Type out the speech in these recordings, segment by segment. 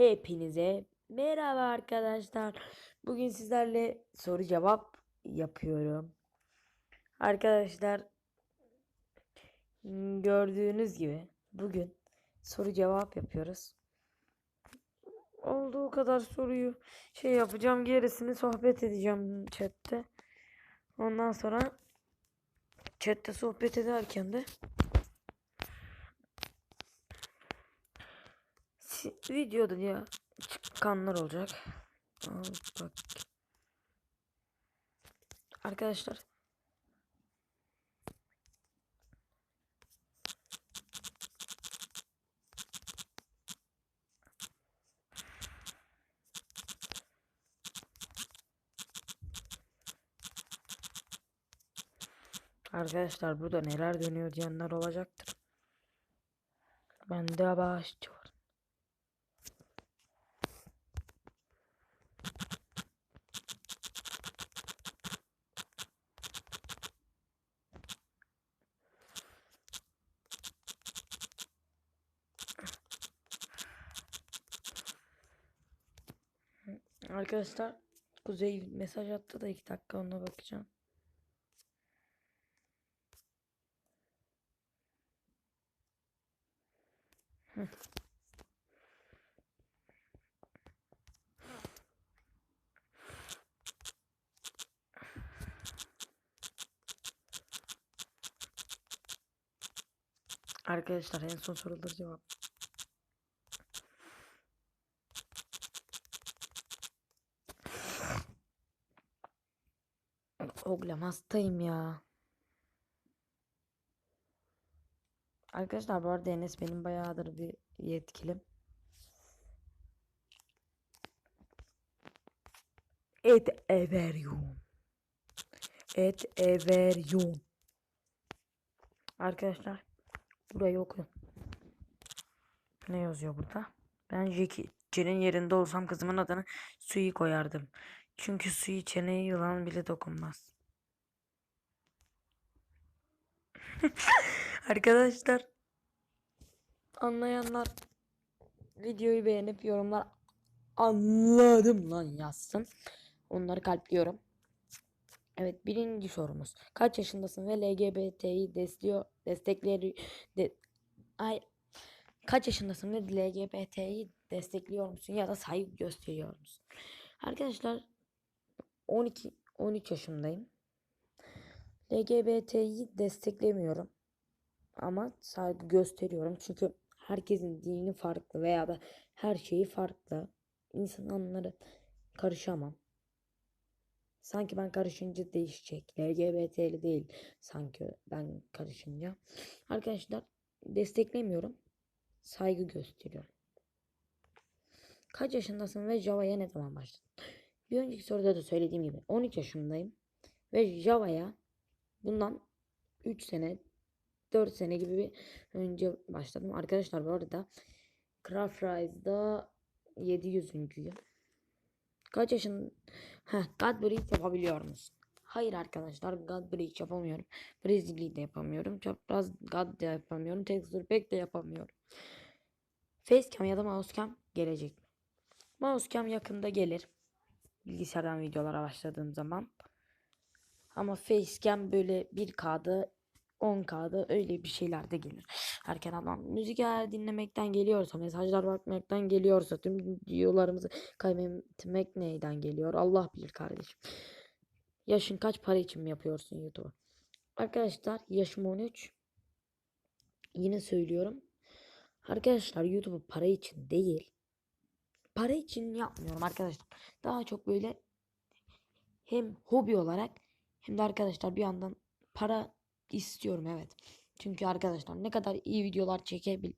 Hepinize merhaba arkadaşlar. Bugün sizlerle soru cevap yapıyorum. Arkadaşlar hmm, gördüğünüz gibi bugün soru cevap yapıyoruz. Olduğu kadar soruyu şey yapacağım gerisini sohbet edeceğim chatte. Ondan sonra chatte sohbet ederken de videoda ya çıkanlar olacak. Bak. Arkadaşlar Arkadaşlar burada neler dönüyor diyenler olacaktır. Bende bağışçı var. Arkadaşlar Kuzey mesaj attı da iki dakika ona bakacağım. Arkadaşlar en son soruları cevap. Oğlum hastayım ya. Arkadaşlar bu arada Enes benim bayağıdır bir yetkilim. Et everyone. Et everyone. Arkadaşlar burayı okuyun. Ne yazıyor burada? Ben Jackie Jen'in yerinde olsam kızımın adını Suyi koyardım. Çünkü Suyi çeneye yılan bile dokunmaz. Arkadaşlar anlayanlar videoyu beğenip yorumlar anladım lan yazsın. Onları kalpliyorum. Evet birinci sorumuz. Kaç yaşındasın ve LGBT'yi destekliyor destekler de, ay kaç yaşındasın ve LGBT'yi destekliyor musun ya da saygı gösteriyor musun? Arkadaşlar 12 13 yaşındayım. LGBT'yi desteklemiyorum. Ama saygı gösteriyorum. Çünkü herkesin dini farklı veya da her şeyi farklı. İnsanları karışamam. Sanki ben karışınca değişecek. LGBT'li değil. Sanki ben karışınca. Arkadaşlar desteklemiyorum. Saygı gösteriyorum. Kaç yaşındasın ve Java'ya ne zaman başladın? Bir önceki soruda da söylediğim gibi 13 yaşındayım. Ve Java'ya bundan 3 sene 4 sene gibi bir önce başladım. Arkadaşlar bu arada Craft Rise'da 700.yüm. Kaç yaşın? Heh, God Breathe yapabiliyor musun? Hayır arkadaşlar God Breathe yapamıyorum. Breathing'i de yapamıyorum. Çapraz God da yapamıyorum. Texture Pack de yapamıyorum. Facecam ya da Mousecam gelecek mi? Mousecam yakında gelir. Bilgisayardan videolara başladığım zaman. Ama Facecam böyle 1K'da 10K'da öyle bir şeyler de gelir. Erken adam müzik dinlemekten geliyorsa, mesajlar bakmaktan geliyorsa, tüm videolarımızı kaybetmek neyden geliyor? Allah bilir kardeşim. Yaşın kaç para için mi yapıyorsun YouTube'u? Arkadaşlar yaşım 13. Yine söylüyorum. Arkadaşlar YouTube'u para için değil. Para için yapmıyorum arkadaşlar. Daha çok böyle hem hobi olarak hem de arkadaşlar bir yandan para istiyorum evet. Çünkü arkadaşlar ne kadar iyi videolar çekebil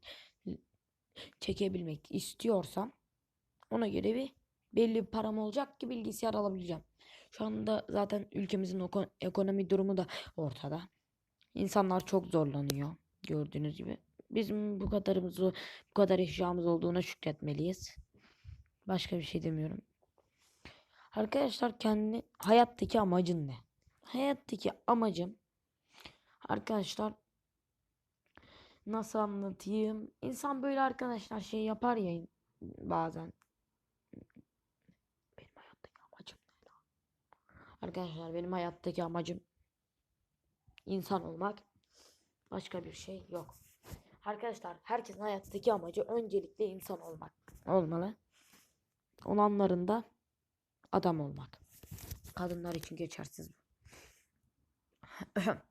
çekebilmek istiyorsam ona göre bir belli bir param olacak ki bilgisayar alabileceğim. Şu anda zaten ülkemizin ekonomi durumu da ortada. İnsanlar çok zorlanıyor gördüğünüz gibi. Bizim bu kadarımızı bu kadar eşyamız olduğuna şükretmeliyiz. Başka bir şey demiyorum. Arkadaşlar kendi hayattaki amacın ne? Hayattaki amacım arkadaşlar nasıl anlatayım? İnsan böyle arkadaşlar şey yapar ya bazen benim hayattaki amacım? Arkadaşlar benim hayattaki amacım insan olmak. Başka bir şey yok. Arkadaşlar herkesin hayattaki amacı öncelikle insan olmak olmalı. Olanların da adam olmak. Kadınlar için geçersiz bu.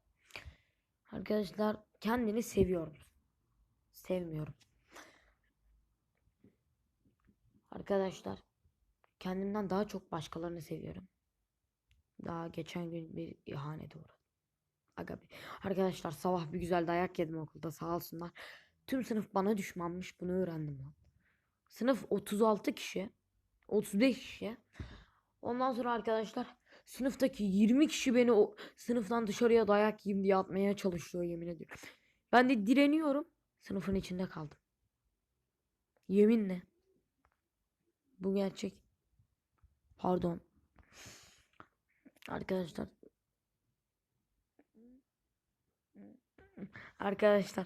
Arkadaşlar kendini seviyorum. Sevmiyorum. Arkadaşlar kendimden daha çok başkalarını seviyorum. Daha geçen gün bir ihanete uğradım. Aga. Arkadaşlar sabah bir güzel dayak yedim okulda sağ olsunlar. Tüm sınıf bana düşmanmış bunu öğrendim lan. Sınıf 36 kişi. 35 kişi. Ondan sonra arkadaşlar sınıftaki 20 kişi beni o sınıftan dışarıya dayak yiyeyim diye atmaya çalışıyor yemin ediyorum. Ben de direniyorum. Sınıfın içinde kaldım. Yeminle. Bu gerçek. Pardon. Arkadaşlar. Arkadaşlar.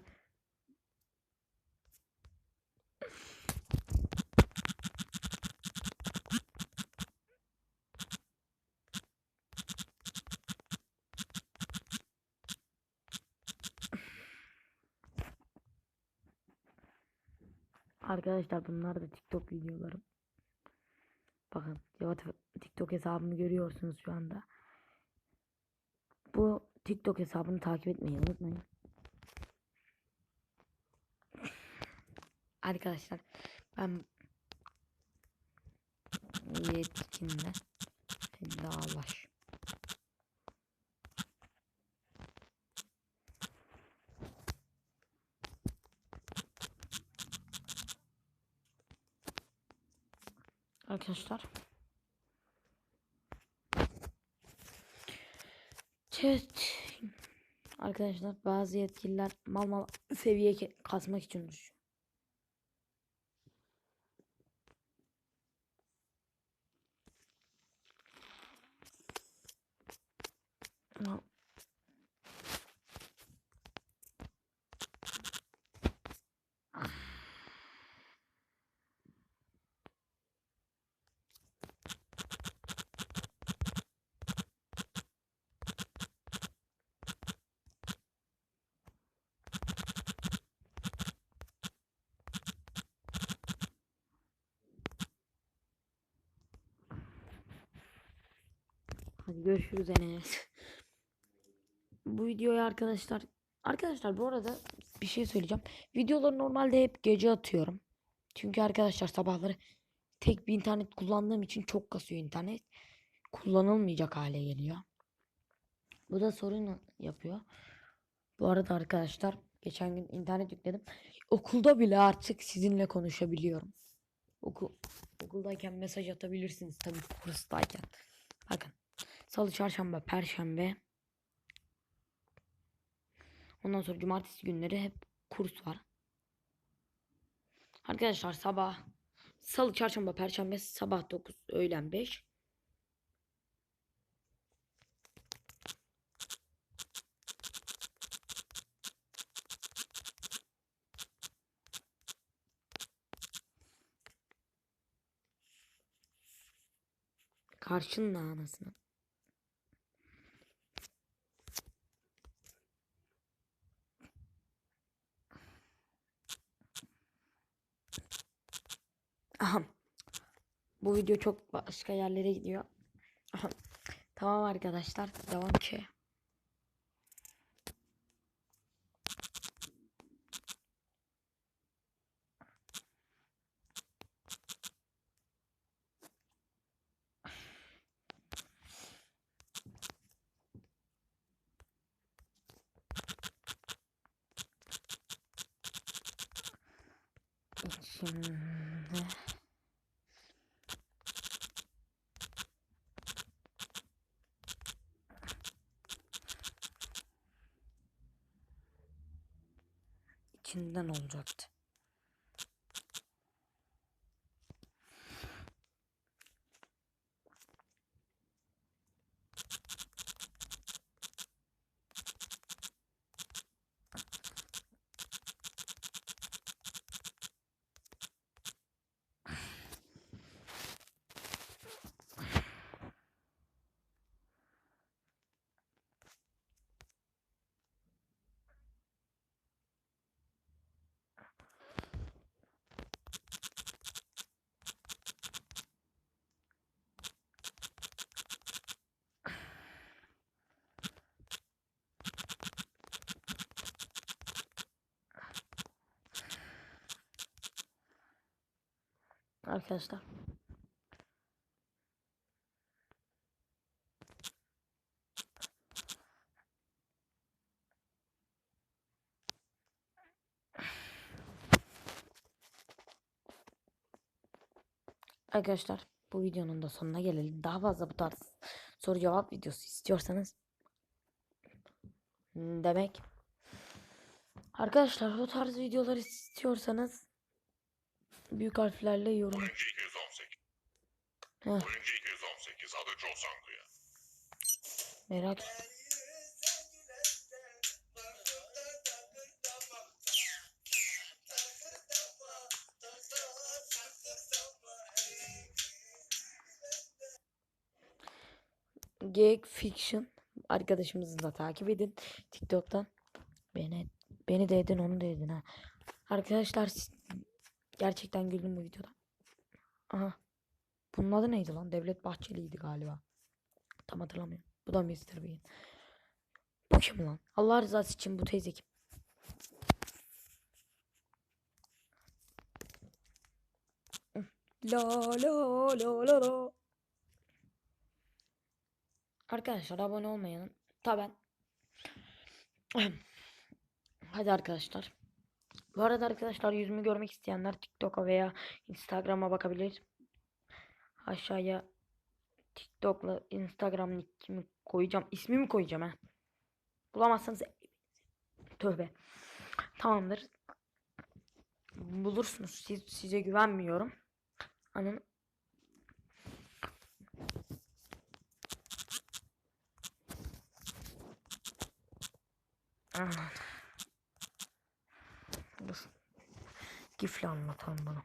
Arkadaşlar bunlar da TikTok videolarım. Bakın TikTok hesabımı görüyorsunuz şu anda. Bu TikTok hesabını takip etmeyi unutmayın. Arkadaşlar ben yetkinle dağlaş. Arkadaşlar. Chat. Arkadaşlar bazı yetkililer mal mal seviye kasmak için düşüyor. Ama görüşürüz Enes. Bu videoyu arkadaşlar arkadaşlar bu arada bir şey söyleyeceğim. Videoları normalde hep gece atıyorum. Çünkü arkadaşlar sabahları tek bir internet kullandığım için çok kasıyor internet. Kullanılmayacak hale geliyor. Bu da sorun yapıyor. Bu arada arkadaşlar geçen gün internet yükledim. Okulda bile artık sizinle konuşabiliyorum. Okul okuldayken mesaj atabilirsiniz tabii kurstayken. Bakın. Salı, çarşamba, perşembe. Ondan sonra cumartesi günleri hep kurs var. Arkadaşlar sabah salı, çarşamba, perşembe sabah 9, öğlen 5. Karşının anasını. Aha. Bu video çok başka yerlere gidiyor. Tamam arkadaşlar. Devam ki. İçinden olacaktı. Arkadaşlar. Arkadaşlar bu videonun da sonuna gelelim. Daha fazla bu tarz soru cevap videosu istiyorsanız demek. Arkadaşlar bu tarz videolar istiyorsanız büyük harflerle yorum. Oyuncu 218. Heh, Oyuncu 218 adı Joe Sanguya. merak. Gag Fiction arkadaşımızı da takip edin TikTok'tan. Beni beni de edin onu da edin ha. Arkadaşlar gerçekten güldüm bu videoda. Aha. Bunun adı neydi lan? Devlet Bahçeli'ydi galiba. Tam hatırlamıyorum. Bu da Mr. Bean. Bu kim lan? Allah rızası için bu teyze kim? La la la la la. Arkadaşlar abone olmayanın taben. Hadi arkadaşlar. Bu arada arkadaşlar yüzümü görmek isteyenler TikTok'a veya Instagram'a bakabilir. Aşağıya TikTok'la Instagram nickimi koyacağım. İsmimi koyacağım ha. Bulamazsanız tövbe. Tamamdır. Bulursunuz. Siz, size güvenmiyorum. Anın Ah hatırlasın. Gifle anlatan bana.